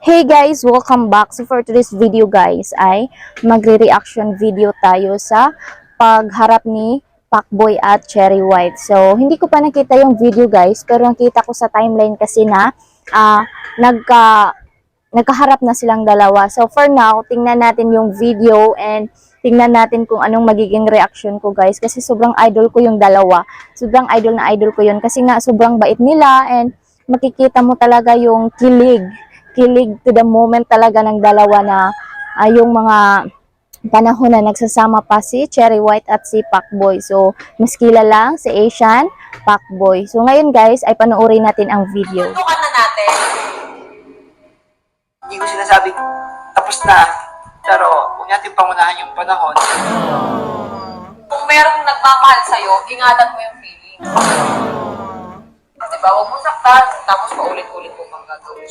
Hey guys, welcome back. So for today's video guys ay magre-reaction video tayo sa pagharap ni Pacboy at Cherry White. So hindi ko pa nakita yung video guys, pero nakita ko sa timeline kasi na ah, nagka nagkaharap na silang dalawa. So for now, tingnan natin yung video and tingnan natin kung anong magiging reaction ko guys kasi sobrang idol ko yung dalawa. Sobrang idol na idol ko yun kasi nga sobrang bait nila and makikita mo talaga yung kilig kilig to the moment talaga ng dalawa na ah, yung mga panahon na nagsasama pa si Cherry White at si Pacboy. So, mas kilala si Asian Pacboy. So, ngayon guys, ay panoorin natin ang video. Tukan na natin. Hindi ko sinasabi tapos na. Pero huwag natin pangunahan yung panahon. Kung merong nagmamahal sa'yo, ingatan mo yung feeling. Diba? Huwag mo saktan, tapos paulit-ulit mo pang gagawin.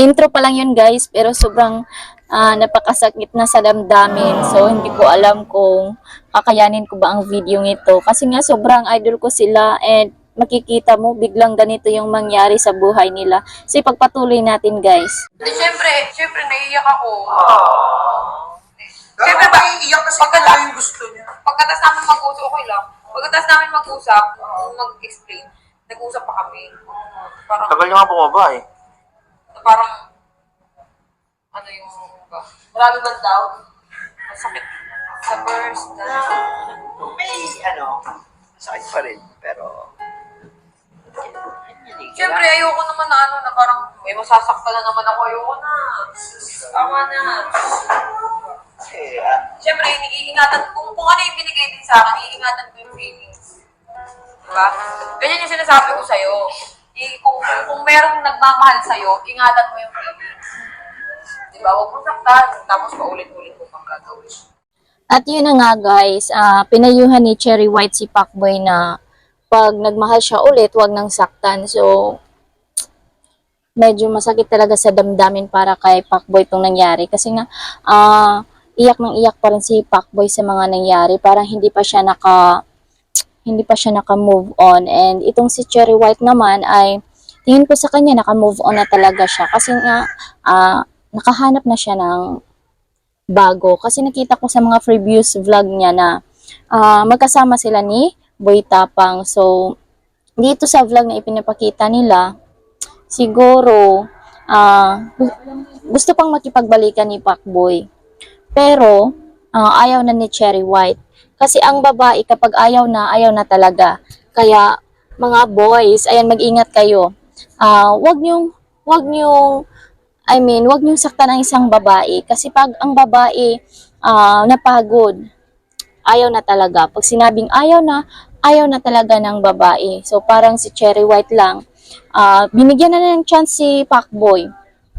Intro pa lang yun guys, pero sobrang ah, napakasakit na sa damdamin. So, hindi ko alam kung kakayanin ko ba ang video nito. Kasi nga sobrang idol ko sila and makikita mo biglang ganito yung mangyari sa buhay nila. So, pagpatuloy natin guys. Di, syempre, syempre, naiiyak ako. Siyempre ba, iiyak kasi pagkata- yung gusto niya. Pagkatas namin mag-usap, okay lang. Pagkatas namin mag-usap, mag-explain, nag-usap pa kami. Parang, Tagal niya nga bumaba eh. parang, ano yung, ba? Marami ba daw? Masakit. Sa first, na, May ano, sakit pa rin. Pero, Siyempre, ayoko naman na ano, na parang may masasaktan na naman ako. Ayoko na. Tama na. Siyempre, iniingatan, kung, kung ano yung binigay din sa akin, iingatan ko yung feelings. Diba? Ganyan yung sinasabi ko sa'yo. I, kung, kung, kung merong nagmamahal sa'yo, ingatan mo yung feelings. Diba? Huwag mo saktan, tapos paulit-ulit mo pang gagawin. At yun na nga guys, ah, pinayuhan ni Cherry White si Pacboy na pag nagmahal siya ulit, wag nang saktan. So, medyo masakit talaga sa damdamin para kay Pacboy itong nangyari. Kasi nga, ah, iyak nang iyak pa rin si Pacboy sa mga nangyari. Parang hindi pa siya naka, hindi pa siya naka-move on. And itong si Cherry White naman ay, tingin ko sa kanya, naka-move on na talaga siya. Kasi nga, ah, nakahanap na siya ng bago. Kasi nakita ko sa mga previous vlog niya na ah, magkasama sila ni Boy Tapang. So, dito sa vlog na ipinapakita nila, siguro, gu- gusto pang makipagbalikan ni Pacboy. Pero, ah, ayaw na ni Cherry White. Kasi ang babae, kapag ayaw na, ayaw na talaga. Kaya, mga boys, ayan, mag-ingat kayo. Ah, wag niyong, wag niyong I mean, wag niyong saktan ang isang babae kasi pag ang babae ah, napagod, ayaw na talaga. Pag sinabing ayaw na, ayaw na talaga ng babae. So parang si Cherry White lang, ah, binigyan na ng chance si Pacboy.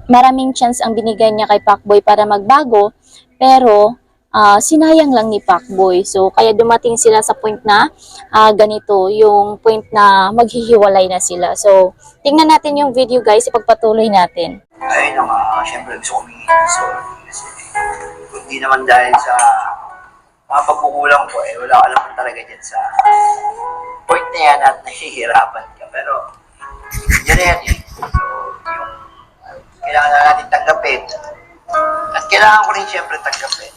Maraming chance ang binigay niya kay Pacboy para magbago, pero ah, sinayang lang ni Pacboy. So kaya dumating sila sa point na ah, ganito, yung point na maghihiwalay na sila. So tingnan natin yung video guys, ipagpatuloy natin. ayun na nga, syempre gusto ko humingi ng sorry. Hindi naman dahil sa mga pagkukulang ko eh, wala ka naman talaga dyan sa point na yan at nahihirapan ka. Pero, yan na yan yung kailangan na natin tanggapin. At kailangan ko rin syempre tanggapin.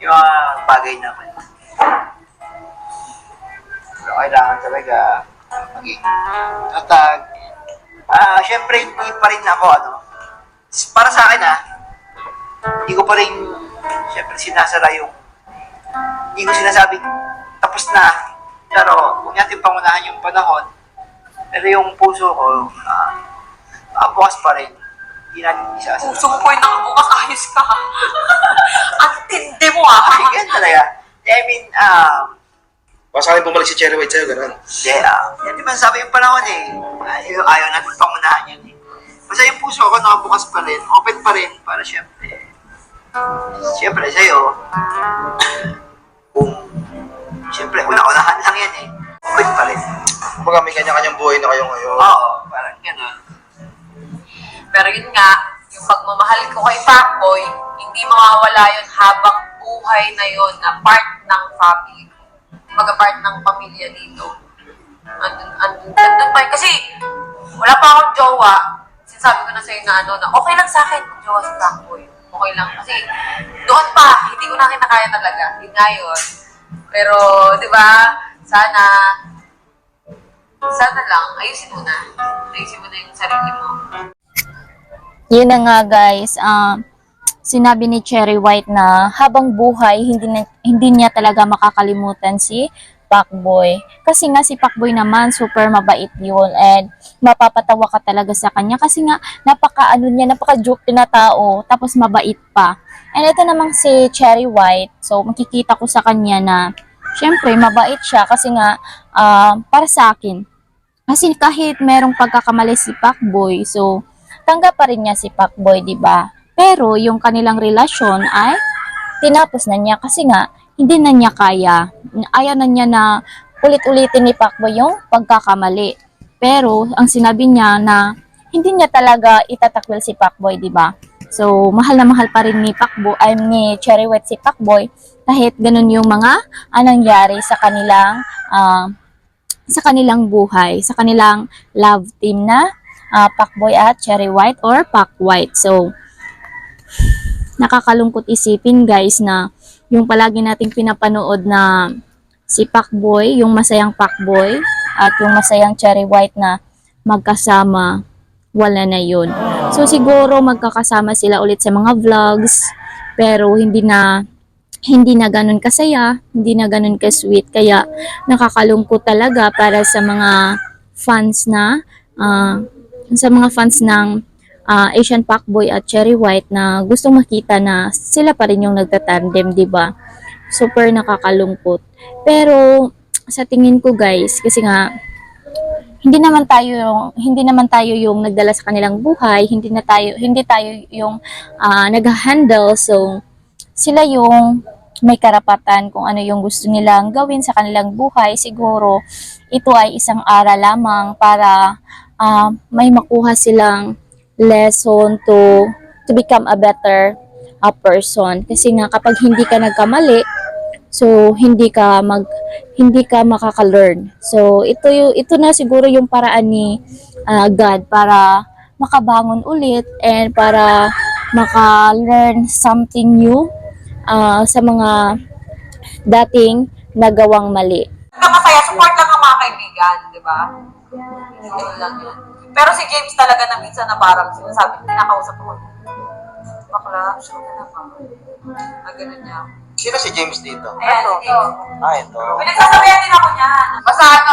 Yung mga bagay naman. Pero kailangan talaga maging tatag. Ah, syempre hindi pa rin ako ano. Para sa akin ah, hindi ko pa rin syempre sinasara yung hindi ko sinasabi tapos na. Pero huwag natin pangunahan yung panahon. Pero yung puso ko, ah, nakabukas pa rin. Hindi natin isasara. Puso mo po yung nakabukas, ayos ka. Ang tindi mo ah. Ay, ganun talaga. I mean, um, Baka sa akin bumalik si Cherry White sa'yo, ganun. Hindi, ah. Yan di ba sabi yung panahon eh. Ayaw, ayaw natin pangunahan yan eh. Basta yung puso ko nakabukas pa rin, open pa rin para syempre. Syempre sa'yo, kung syempre una-unahan lang yan eh. Kumbaga may kanya-kanyang buhay na kayo ngayon. Oo, parang gano'n. Pero yun nga, yung pagmamahal ko kay Pacboy, hindi mawawala yun habang buhay na yun na part ng family ko. mag-apart ng pamilya dito. Andun, andun, andun pa. Kasi, wala pa akong jowa. Sinasabi ko na sa'yo na ano, na okay lang sa akin kung jowa si Backboy. Okay lang. Kasi, doon pa, hindi ko na kinakaya talaga. Yun nga yun. Pero, di ba, sana, sana lang, ayusin mo na. Ayusin mo na yung sarili mo. Yun na nga guys, um, sinabi ni Cherry White na habang buhay, hindi, na, hindi niya talaga makakalimutan si Pacboy. Kasi nga si Pacboy naman, super mabait yun and mapapatawa ka talaga sa kanya kasi nga napaka ano niya, napaka joke na tao, tapos mabait pa. And ito namang si Cherry White, so makikita ko sa kanya na syempre mabait siya kasi nga ah, para sa akin. Kasi kahit merong pagkakamali si Pacboy, so tanggap pa rin niya si Pacboy, di ba? Pero yung kanilang relasyon ay tinapos na niya kasi nga hindi na niya kaya. Ayaw na niya na ulit-ulitin ni Pacboy yung pagkakamali. Pero ang sinabi niya na hindi niya talaga itatakwil si Pacboy, di ba? So, mahal na mahal pa rin ni Pacboy, ay ni Cherry Wet si Pacboy kahit ganun yung mga anong nangyari sa kanilang ah, sa kanilang buhay, sa kanilang love team na ah, Pacboy at Cherry White or Pac White. So, nakakalungkot isipin guys na yung palagi nating pinapanood na si Pacboy, yung masayang Pacboy at yung masayang Cherry White na magkasama, wala na yun. So siguro magkakasama sila ulit sa mga vlogs pero hindi na hindi na ganun kasaya, hindi na ganun ka-sweet kaya nakakalungkot talaga para sa mga fans na ah, sa mga fans ng ah, Asian Pacboy at Cherry White na gustong makita na sila pa rin yung nagtatandem, ba? Super nakakalungkot. Pero sa tingin ko guys, kasi nga hindi naman tayo hindi naman tayo yung nagdala sa kanilang buhay, hindi na tayo hindi tayo yung ah, nag-handle so sila yung may karapatan kung ano yung gusto nilang gawin sa kanilang buhay. Siguro ito ay isang aral lamang para ah, may makuha silang lesson to to become a better ah, person. Kasi nga kapag hindi ka nagkamali, so hindi ka mag hindi ka makaka-learn. So ito ito na siguro yung paraan ni ah, God para makabangon ulit and para maka-learn something new ah, sa mga dating nagawang mali. Ka masaya, support lang ang mga kaibigan, di ba? Ganun lang yun. Pero si James talaga na minsan na parang sinasabi, kinakausap ko. Bakla, sure ka na ba? Ah, ganun niya. Sino si James dito? Ayan, si James. Ah, ito. Pinagsasabayan din ako niyan. Basta ano,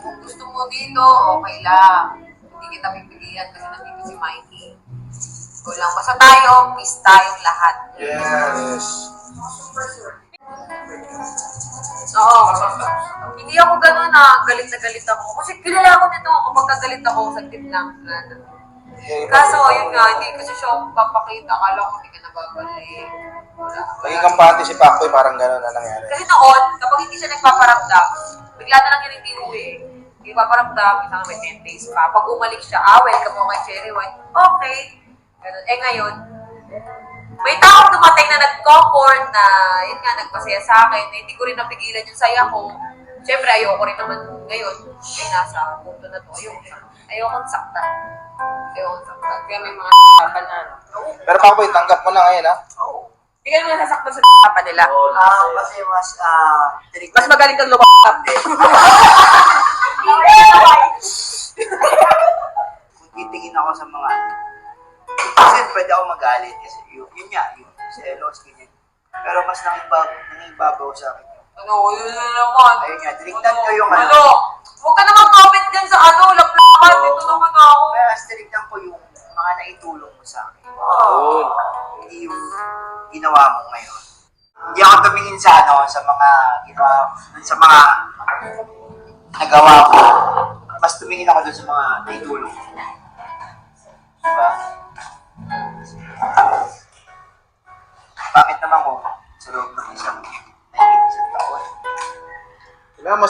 kung gusto mo dito, okay lang. Hindi kita pipilian kasi nandito si Mikey. Ikaw lang. Basta tayo, peace tayong lahat. Yes. Oo. Hindi ako gano'n na galit na galit ako. Kasi kilala ako nito kapag kagalit ako sa lang. Kaso, yun nga, hindi kasi siya papakita. Akala ko hindi ka nababalik. Wala. Naging kampante si Pacboy, parang gano'n na nangyari. Kasi noon, kapag hindi siya nagpaparamdam, bigla na lang yun hindi uwi. Hindi paparamdam, isang may 10 days pa. Pag umalik siya, ah, welcome mo kay Cherry White. Okay. Ganun. Eh ngayon, may taong dumating na nag-comfort na, yun nga, nagpasaya sa akin, na hindi ko rin napigilan yung saya ko. Siyempre, ayoko rin naman ngayon, ay nasa punto na to. Ayoko siya. Ayoko saktan. Ayoko saktan. Kaya may mga saktan na, ano. Oo. Pero Pacboy, tanggap mo na ngayon, ha? Oo. Hindi ka naman nasasaktan sa saktan nila. Ah, kasi mas, ah, tinig- Mas magaling kang lumakap eh. kung titingin ako sa mga pwede ako magalit kasi yun, yun nga, yun, selos, ganyan. Pero mas nangibabaw, nangibabaw sa akin. Ano, yun na naman. Ayun nga, tinignan ko yung ano. Ano? Huwag ka naman comment dyan sa ano, laplapan. Dito naman ako. Kaya mas tinignan ko yung mga naitulong mo sa akin. Yun. Hindi yung ginawa mo ngayon. Hindi ako tumingin sa ano, sa mga ginawa, sa mga nagawa ko. Mas tumingin ako dun sa mga naitulong mo.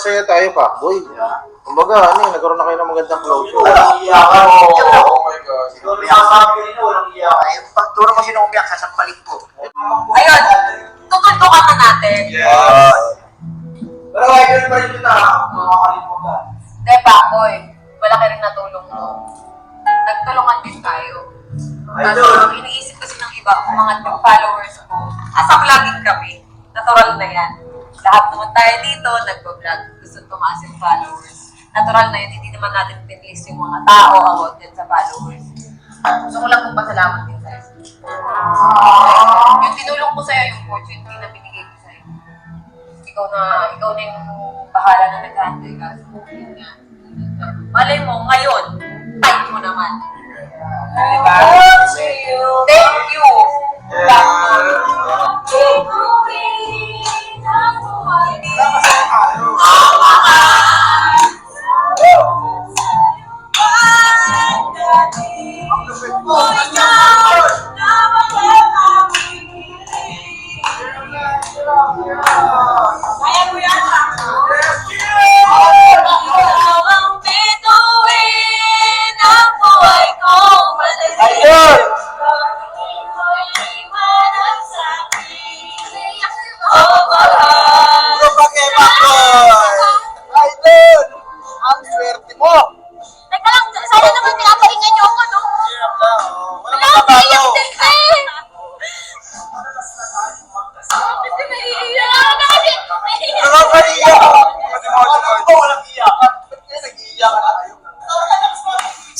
Masaya tayo, Pacboy. Kumbaga, ano eh, nagkaroon na kayo ng magandang closure. Walang iyakan. Oh my God. Siguro masasabi nito, walang iyakan. Eh, pag turo mo sino umiyak, sasampalik ko. Ayun, tutuldukan na natin. Yes. Pero idol pa rin kita, makakalimutan. Hindi, Pakboy. Malaki rin natulong mo. Nagtulungan din tayo. Kaso, ang iniisip kasi ng iba, umangat yung followers ko. Asa vlogging kami. Natural na yan. Lahat naman tayo dito, Natural na yun, hindi naman natin pinlist yung mga tao about din sa followers. Gusto ko lang kong pasalamat din sa'yo. Yung tinulong ko sa'yo, yung opportunity na binigay ko sa'yo. Ikaw na, ikaw na yung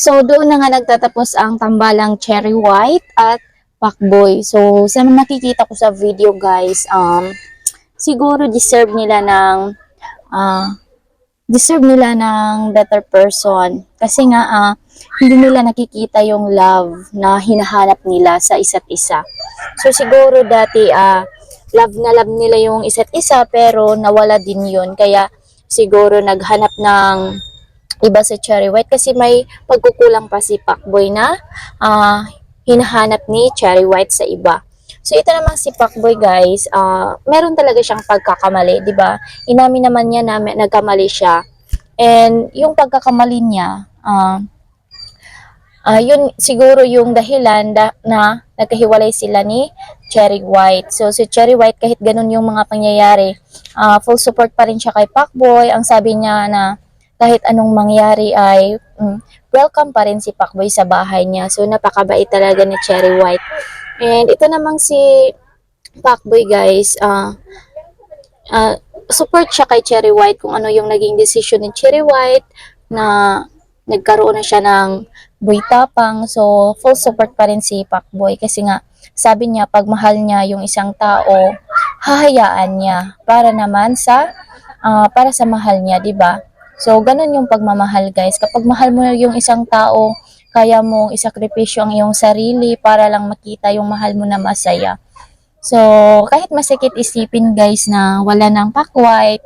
So, doon na nga nagtatapos ang tambalang Cherry White at Pacboy. So, sa nakikita ko sa video guys, um, siguro deserve nila ng, ah, deserve nila ng better person. Kasi nga, ah, hindi nila nakikita yung love na hinahanap nila sa isa't isa. So, siguro dati, ah, love na love nila yung isa't isa, pero nawala din yun. Kaya, siguro naghanap ng iba sa Cherry White kasi may pagkukulang pa si Pacboy na ah, hinahanap ni Cherry White sa iba. So ito naman si Pacboy guys, ah, meron talaga siyang pagkakamali, 'di ba? Inamin naman niya na nagkamali siya. And yung pagkakamali niya, ah ah, yun siguro yung dahilan da- na nagkahiwalay sila ni Cherry White. So si Cherry White kahit ganun yung mga pangyayari, ah, full support pa rin siya kay Pacboy. Ang sabi niya na kahit anong mangyari ay mm, welcome pa rin si Pacboy sa bahay niya. So, napakabait talaga ni Cherry White. And ito namang si Pacboy guys, ah ah, support siya kay Cherry White kung ano yung naging decision ni Cherry White na nagkaroon na siya ng boy tapang. So, full support pa rin si Pacboy kasi nga sabi niya pag mahal niya yung isang tao, hahayaan niya para naman sa ah, para sa mahal niya, 'di ba? So, ganun yung pagmamahal, guys. Kapag mahal mo yung isang tao, kaya mong isakripisyo ang iyong sarili para lang makita yung mahal mo na masaya. So, kahit masikit isipin, guys, na wala ng pakwite,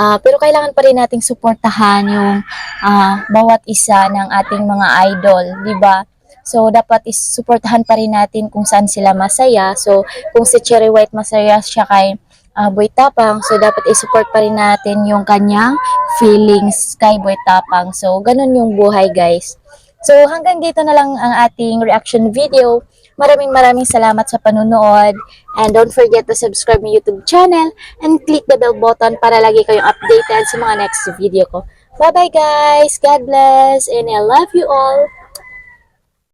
ah pero kailangan pa rin nating suportahan yung ah, bawat isa ng ating mga idol, di ba? So, dapat is-suportahan pa rin natin kung saan sila masaya. So, kung si Cherry White masaya siya kay ah, Boy Tapang, so dapat i-support pa rin natin yung kanyang feelings kay Boy Tapang. So, ganun yung buhay, guys. So, hanggang dito na lang ang ating reaction video. Maraming maraming salamat sa panunood. And don't forget to subscribe my YouTube channel and click the bell button para lagi kayong updated sa mga next video ko. Bye-bye guys! God bless! And I love you all!